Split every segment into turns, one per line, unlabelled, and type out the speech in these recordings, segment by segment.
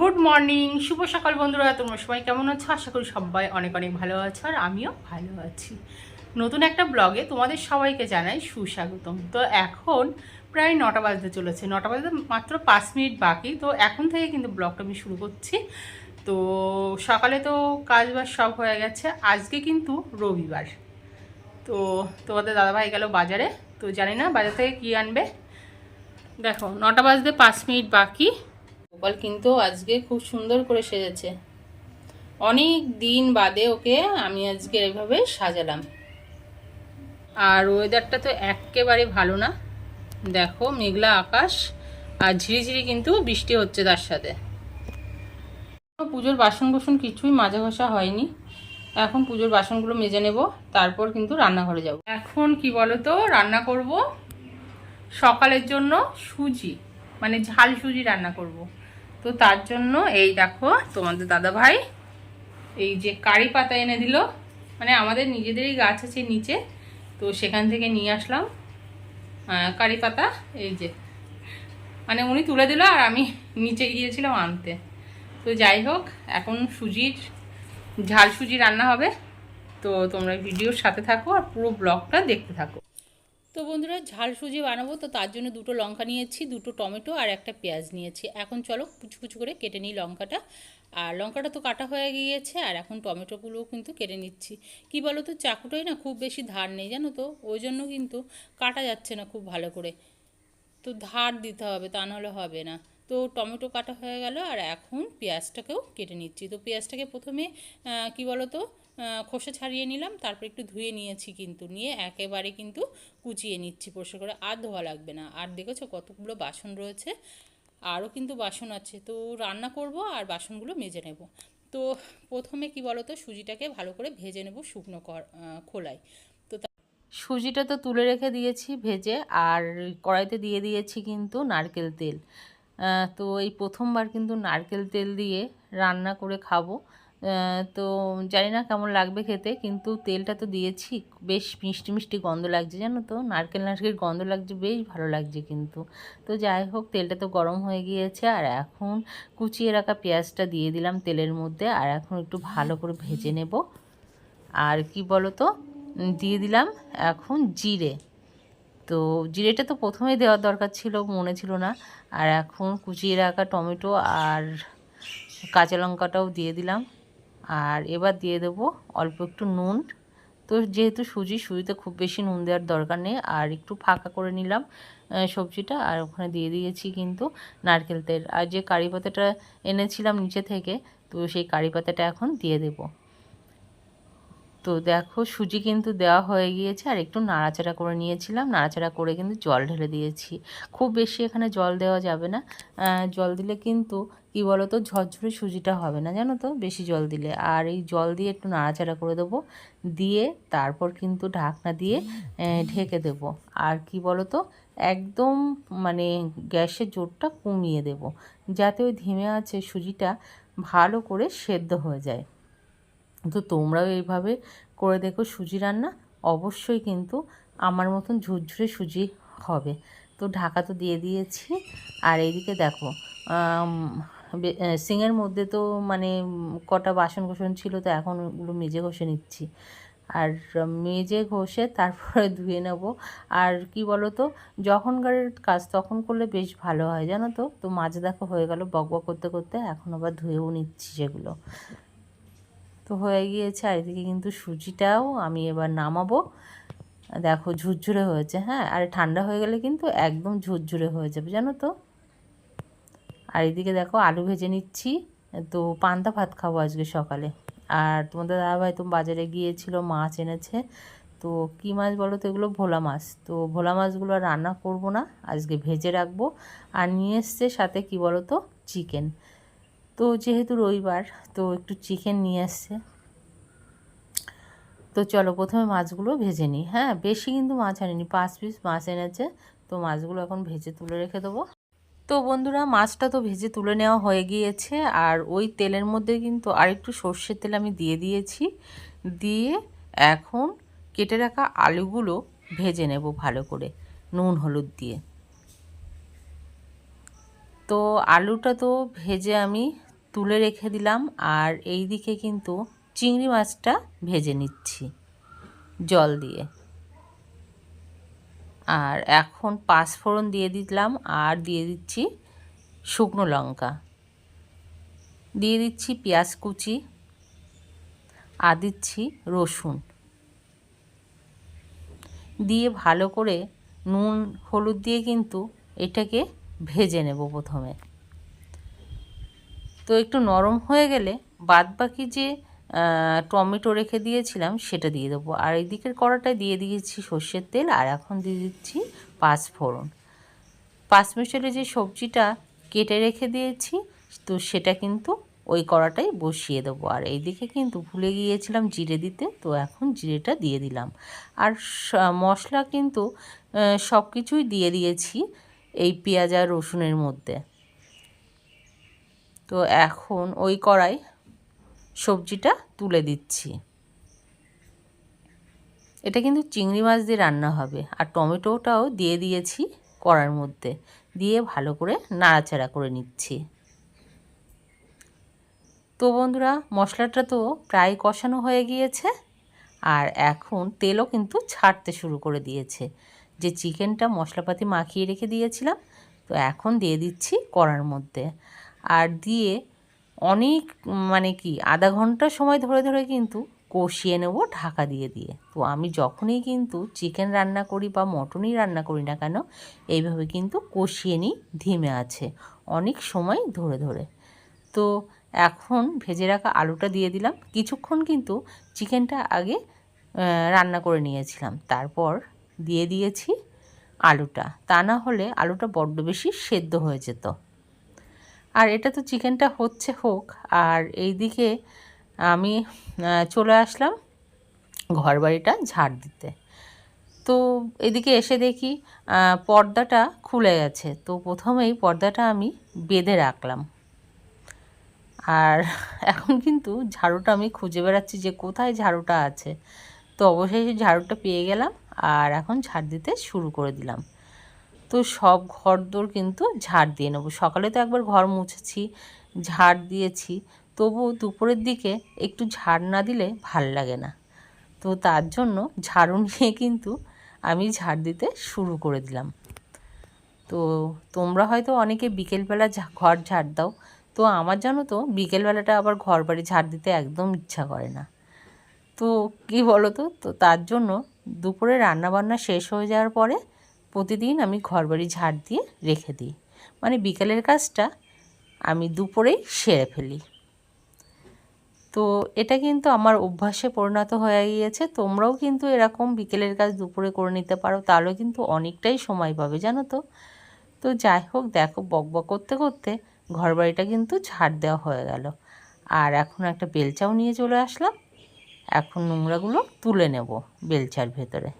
Good morning শুভ সকাল বন্ধুরা, তোমরা সবাই কেমন আছো? আশা করি সবাই অনেক অনেক ভালো আছো আর আমিও ভালো আছি। নতুন একটা ব্লগে তোমাদের সবাইকে জানাই সুস্বাগতম। তো এখন প্রায় নটা বাজতে চলেছে, নটা বাজতে মাত্র পাঁচ মিনিট বাকি। তো এখন থেকে কিন্তু ব্লগটা আমি শুরু করছি। তো সকালে তো কাজ বাজ সব হয়ে গেছে, আজকে কিন্তু রবিবার। তো তোমাদের দাদাভাই গেল বাজারে, তো জানি না বাজার থেকে কী আনবে। দেখো, নটা বাজতে পাঁচ মিনিট বাকি। গোপাল কিন্তু আজকে খুব সুন্দর করে সেজেছে। অনেক দিন বাদে ওকে আমি আজকে এভাবে সাজালাম। আর ওয়েদারটা তো একেবারে ভালো না। দেখো, মেঘলা আকাশ আর ঝিরিঝিরি কিন্তু বৃষ্টি হচ্ছে তার সাথে। পুজোর বাসন কোসন কিছুই মাজা ঘষা হয়নি। এখন পুজোর বাসনগুলো মেজে নেব, তারপর কিন্তু রান্নাঘরে যাব। এখন কি বলো তো রান্না করব সকালের জন্য সুজি মানে ঝাল সুজি রান্না করব। তো তার জন্য এই দেখো তোমাদের দাদা ভাই এই যে কারি পাতা এনে দিল। মানে আমাদের নিজেদেরই গাছ আছে নিচে, তো সেখান থেকে নিয়ে আসলাম কারি পাতা। এই যে মানে উনি তুলে দিল আর আমি নিচে গিয়েছিলাম আনতে। তো যাই হোক, এখন সুজির, ঝাল সুজি রান্না হবে। তো তোমরা ভিডিওর সাথে থাকো আর পুরো ব্লগটা দেখতে থাকো। তো বন্ধুরা ঝাল সুজি বানাবো, তো তার জন্য দুটো লঙ্কা নিয়েছি, দুটো টমেটো আর একটা পেঁয়াজ নিয়েছি। এখন চলো কুচু কুচু করে কেটে নিই লঙ্কাটা। আর লঙ্কাটা তো কাটা হয়ে গিয়েছে, আর এখন টমেটোগুলোও কিন্তু কেটে নিচ্ছি। কি বলো তো চাকুটাই না খুব বেশি ধার নেই, জানো তো? ওই জন্য কিন্তু কাটা যাচ্ছে না খুব ভালো করে। তো ধার দিতে হবে, তা নাহলে হবে না। তো টমেটো কাটা হয়ে গেল আর এখন পেঁয়াজটাকেও কেটে নিচ্ছি। তো পেঁয়াজটাকে প্রথমে কি বলো তো আহ, খোসা ছাড়িয়ে নিলাম তারপর একটু ধুয়ে নিয়েছি কিন্তু নিয়ে একেবারে কিন্তু কুচিয়ে নিচ্ছি পরিষ্কার করে আর ধোয়া লাগবে না। আর দেখেছ কতগুলো বাসন রয়েছে? আরও কিন্তু বাসন আছে। তো রান্না করব আর বাসনগুলো মেজে নেব। তো প্রথমে কি বলো তো সুজিটাকে ভালো করে ভেজে নেব শুকনো খোলায়। তো সুজিটা তো তুলে রেখে দিয়েছি ভেজে আর কড়াইতে দিয়ে দিয়েছি কিন্তু নারকেল তেল। তো এই প্রথমবার কিন্তু নারকেল তেল দিয়ে রান্না করে খাব। তো জানি না কেমন লাগবে খেতে, কিন্তু তেলটা তো দিয়েছি। বেশ মিষ্টি মিষ্টি গন্ধ লাগছে, জানো তো? নারকেল নারকেল গন্ধ লাগছে, বেশ ভালো লাগছে কিন্তু। তো যাই হোক, তেলটা তো গরম হয়ে গিয়েছে, আর এখন কুচিয়ে রাখা পেঁয়াজটা দিয়ে দিলাম তেলের মধ্যে, আর এখন একটু ভালো করে ভেজে নেব। আর কি বলো তো? দিয়ে দিলাম এখন জিরে। তো জিরেটা তো প্রথমেই দেওয়ার দরকার ছিল, মনে ছিল না। আর এখন কুচিয়ে রাখা টমেটো আর কাঁচা লঙ্কাটাও দিয়ে দিলাম। আর এবার দিয়ে দেবো অল্প একটু নুন। তো যেহেতু সুজি, সুজিতে খুব বেশি নুন দেওয়ার দরকার নেই। আর একটু ফাঁকা করে নিলাম সবজিটা। আর ওখানে দিয়ে দিয়েছি কিন্তু নারকেল তেল। আর যে কারি পাতাটা এনেছিলাম নিচে থেকে, তো সেই কারি পাতাটা এখন দিয়ে দেবো। তো দেখো সুজি কিন্তু দেওয়া হয়ে গিয়েছে আর একটু নাড়াচাড়া করে নিয়েছিলাম। নাড়াচাড়া করে কিন্তু জল ঢেলে দিয়েছি। খুব বেশি এখানে জল দেওয়া যাবে না। জল দিলে কিন্তু কি বলো তো ঝরঝরে সুজিটা হবে না, জানো তো? বেশি জল দিলে। আর এই জল দিয়ে একটু নাড়াচাড়া করে দেবো। দিয়ে তারপর কিন্তু ঢাকনা দিয়ে ঢেকে দেব। আর কি বলো তো একদম মানে গ্যাসের জোরটা কমিয়ে দেব। যাতে ওই ধিমে আছে সুজিটা ভালো করে সেদ্ধ হয়ে যায়। তো তোমরাও এইভাবে করে দেখো সুজি রান্না। অবশ্যই কিন্তু আমার মতন ঝুরঝুরে সুজি হবে। তো ঢাকা তো দিয়ে দিয়েছি। আর এইদিকে দেখো সিঙের মধ্যে তো মানে কটা বাসন কোসন ছিল তো এখন ওগুলো মেজে ঘষে নিচ্ছি। আর মেজে ঘষে তারপরে ধুয়ে নেব। আর কি বলো তো যখনকার কাজ তখন করলে বেশ ভালো হয়, জানো তো? তো মাঝে দেখো হয়ে গেল বকবক করতে করতে, এখন আবার ধুয়েও নিচ্ছি সেগুলো। তো হয়ে গিয়েছে, আর এদিকে কিন্তু সুজিটাও, আমি এবার নামাবো। দেখো ঝুরঝুরে হয়েছে হ্যাঁ? আর ঠান্ডা হয়ে গেলে কিন্তু একদম ঝুরঝুরে হয়ে যাবে, জানো তো? আর এদিকে দেখো আলু ভেজে নিচ্ছি। তো পান্তা ভাত খাব আজকে সকালে। আর তোমাদের দাদাভাই তো বাজারে গিয়েছিল, মাছ এনেছে। তো কী মাছ বলো তো, এগুলো ভোলা মাছ। তো ভোলা মাছগুলো রান্না করব না, আজকে ভেজে রাখব। আর নিয়ে এসছে সাথে কি বলো তো, চিকেন। তো যেহেতু রবিবার, তো একটু চিকেন নিয়ে আসছে। তো চলো প্রথমে মাছগুলো ভেজে নিই। হ্যাঁ বেশি কিন্তু মাছ আনিনি, পাঁচ পিস মাছ এনেছে। তো মাছগুলো এখন ভেজে তুলে রেখে দেবো। তো বন্ধুরা, মাছটা তো ভেজে তুলে নেওয়া হয়ে গিয়েছে, আর ওই তেলের মধ্যে কিন্তু আরেকটু সর্ষের তেল আমি দিয়ে দিয়েছি। দিয়ে এখন কেটে রাখা আলুগুলো ভেজে নেব ভালো করে, নুন, হলুদ দিয়ে। তো আলুটা তো ভেজে আমি তুলে রেখে দিলাম আর এই দিকে কিন্তু চিংড়ি মাছটা ভেজে নিচ্ছি জল দিয়ে। আর এখন পাঁচফোড়ন দিয়ে দিলাম আর দিয়ে দিচ্ছি শুকনো লঙ্কা। দিয়ে দিচ্ছি পেঁয়াজ কুচি আর দিচ্ছি রসুন। দিয়ে ভালো করে নুন, হলুদ দিয়ে কিন্তু এটাকে ভেজে নেব প্রথমে। তো একটু নরম হয়ে গেলে বাদ বাকি যে টমেটো রেখে দিয়েছিলাম সেটা দিয়ে দেবো। আর এই দিকের কড়াটায় দিয়ে দিয়েছি সর্ষের তেল আর এখন দিয়ে দিচ্ছি পাঁচ ফোড়ন। পাঁচ মিশালে যে সবজিটা কেটে রেখে দিয়েছি, তো সেটা কিন্তু ওই কড়াটাই বসিয়ে দেবো। আর এইদিকে কিন্তু ভুলে গিয়েছিলাম জিরে দিতে, তো এখন জিরেটা দিয়ে দিলাম। আর মশলা কিন্তু সব কিছুই দিয়ে দিয়েছি এই পেঁয়াজ আর রসুনের মধ্যে। তো এখন ওই কড়াই সবজিটা তুলে দিচ্ছি। এটা কিন্তু চিংড়ি মাছ দিয়ে রান্না হবে। আর টমেটোটাও দিয়ে দিয়েছি কড়ার মধ্যে। দিয়ে ভালো করে নাড়াচাড়া করে নিচ্ছি। তো বন্ধুরা, মশলাটা তো প্রায় কষানো হয়ে গিয়েছে। আর এখন তেলও কিন্তু ছাড়তে শুরু করে দিয়েছে। যে চিকেনটা মশলাপাতি মাখিয়ে রেখে দিয়েছিলাম, তো এখন দিয়ে দিচ্ছি কড়ার মধ্যে। আর দিয়ে অনেক মানে কি, আধা ঘণ্টা সময় ধরে ধরে কিন্তু কষিয়ে নেব ঢাকা দিয়ে দিয়ে। তো আমি যখনই কিন্তু চিকেন রান্না করি বা মটনই রান্না করি না কেন, এইভাবে কিন্তু কষিয়ে নিই, ধিমে আছে অনেক সময় ধরে ধরে। তো এখন ভেজে রাখা আলুটা দিয়ে দিলাম। কিছুক্ষণ কিন্তু চিকেনটা আগে রান্না করে নিয়েছিলাম। তারপর দিয়ে দিয়েছি আলুটা। তা না হলে আলুটা বড্ড বেশি সেদ্ধ হয়ে যেত। আর এটা তো চিকেনটা হচ্ছে হোক, আর এই দিকে আমি চলে আসলাম ঘর বাড়িটা ঝাড় দিতে। তো এদিকে এসে দেখি পর্দাটা খুলে গেছে। তো প্রথমেই পর্দাটা আমি বেঁধে রাখলাম। আর এখন কিন্তু ঝাড়ুটা আমি খুঁজে বেড়াচ্ছি যে কোথায় ঝাড়ুটা আছে। তো অবশেষে ঝাড়ুটা পেয়ে গেলাম, আর এখন ঝাড় দিতে শুরু করে দিলাম। তো সব ঘর দোর কিন্তু ঝাড় দিয়ে নেব। সকালে তো একবার ঘর মুছেছি, ঝাড় দিয়েছি। তবু দুপুরের দিকে একটু ঝাড় না দিলে ভালো লাগে না। তো তার জন্য ঝাড়ু নিয়ে কিন্তু আমি ঝাড় দিতে শুরু করে দিলাম। তো তোমরা হয়তো অনেকে বিকেলবেলা ঘর ঝাড় দাও। তো আমার জানো তো, বিকেলবেলাটা আবার ঘর বাড়ি ঝাড় দিতে একদম ইচ্ছা করে না। তো কি বলো তো তো তার জন্য দুপুরে রান্নাবান্না শেষ হয়ে যাওয়ার পরে প্রতিদিন আমি ঘরবাড়ি ঝাড় দিয়ে রেখে দিই। মানে বিকেলের কাজটা আমি দুপুরেই সেরে ফেলি। তো এটা কিন্তু আমার অভ্যাসে পরিণত হয়ে গিয়েছে। তোমরাও কিন্তু এরকম বিকেলের কাজ দুপুরে করে নিতে পারো তাহলে কিন্তু অনেকটাই সময় পাবে, জানো তো? তো যাই হোক, দেখো, বক বক করতে করতে ঘরবাড়িটা কিন্তু ঝাড় দেওয়া হয়ে গেল। আর এখন একটা বেলচাও নিয়ে চলে আসলাম। এখন নোংরাগুলো তুলে নেব বেলচার ভেতরে।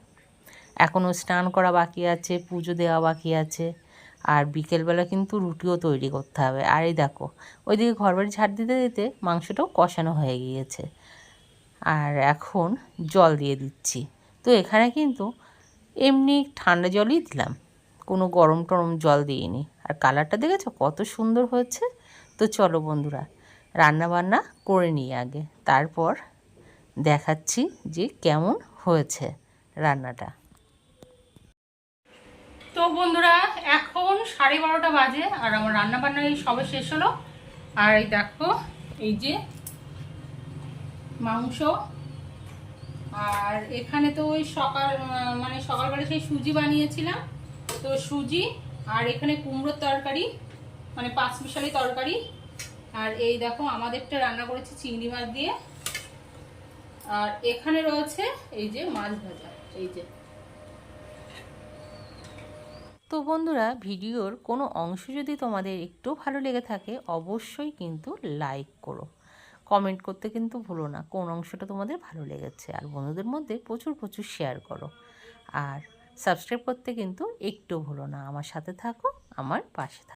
এখনও স্নান করা বাকি আছে, পুজো দেওয়া বাকি আছে। আর বিকেলবেলা কিন্তু রুটিও তৈরি করতে হবে। আর এই দেখো, ওইদিকে ঘরবাড়ি ঝাড় দিতে দিতে মাংসটাও কষানো হয়ে গিয়েছে। আর এখন জল দিয়ে দিচ্ছি। তো এখানে কিন্তু এমনি ঠান্ডা জলই দিলাম। কোনো গরম টরম জল দিইনি। আর কালারটা দেখেছ? কত সুন্দর হয়েছে। তো চলো বন্ধুরা রান্না বান্না করে নিই আগে। তারপর দেখাচ্ছি যে কেমন হয়েছে রান্নাটা।
তো বন্ধুরা, এখন সাড়ে বারোটা বাজে আর আমার রান্না বান্না এই সবে শেষ হলো। আর এই দেখো, এই যে মাংস। আর এখানে তো ওই সকাল মানে সকালবেলা সেই সুজি বানিয়েছিলাম। তো সুজি আর এখানে কুমড়োর তরকারি মানে পাঁচ মিশালি তরকারি। আর এই দেখো, আমাদেরটা রান্না করেছি চিংড়ি মাছ দিয়ে। আর এখানে রয়েছে এই যে মাছ ভাজা, এই যে।
তো বন্ধুরা, ভিডিওর কোনো অংশ যদি তোমাদের একটু ভালো লেগে থাকে, অবশ্যই কিন্তু লাইক করো। কমেন্ট করতে কিন্তু ভুলো না, কোন অংশটা তোমাদের ভালো লেগেছে, আর বন্ধুদের মধ্যে প্রচুর প্রচুর শেয়ার করো। আর সাবস্ক্রাইব করতে কিন্তু একটু ভুলো না, আমার সাথে থাকো, আমার পাশে থাকো।